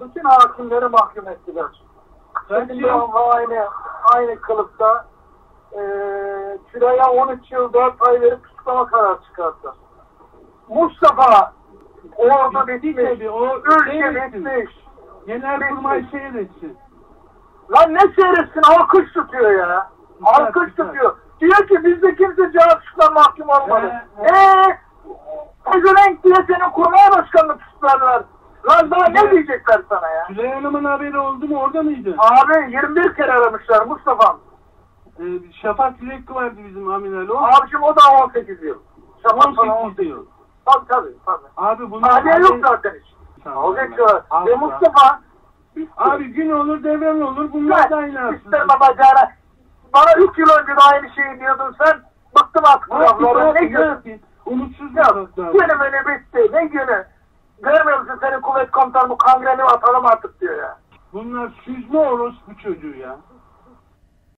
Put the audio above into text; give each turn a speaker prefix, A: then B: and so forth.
A: bütün hakimleri mahkum ettiler.
B: Yıl?
A: Doğan'la aynı, aynı kılıkta e, Şuraya 13 yılda Tayyip'i tutuklama kararı çıkarttı. Mustafa orada bitmiş.
B: tabii, o
A: Ülke
B: seyretsin.
A: bitmiş.
B: Genelkurmay seyretsin.
A: Lan ne seyretsin alkış tutuyor ya. Alkış
B: güzel.
A: tutuyor. Diyor ki bizde kimse cevapsızlığa mahkum olmadı. Eee Pezevenk diye senin tutarlar. Ne
B: Güzel.
A: diyecekler sana ya?
B: Tülay Hanım'ın haberi oldu mu? Orada mıydı?
A: Abi 21 kere aramışlar Mustafa'm.
B: Ee, Şafak Yürekli vardı bizim Amin Ali. O
A: Abicim o da 18 yıl. Şafak sana
B: 18
A: 18
B: yıl.
A: Tabii tabii tabii.
B: Abi bunlar...
A: Tahliye yok zaten hiç.
B: Tamam,
A: şu
B: Abi
A: Ve. Mustafa
B: Abi gün olur devran olur. Bunlar da aynı aslında.
A: İstemem bacağına. Bana 3 yıl önce de aynı şeyi diyordun sen. Bıktım artık. Ne
B: ne
A: günü?
B: yapayım? Umutsuz
A: Ya günü beni bitti. Ne günü? Görmüyor musun senin kuvvet komutanı bu kangreni atalım artık diyor ya.
B: Bunlar süzme orospu çocuğu ya.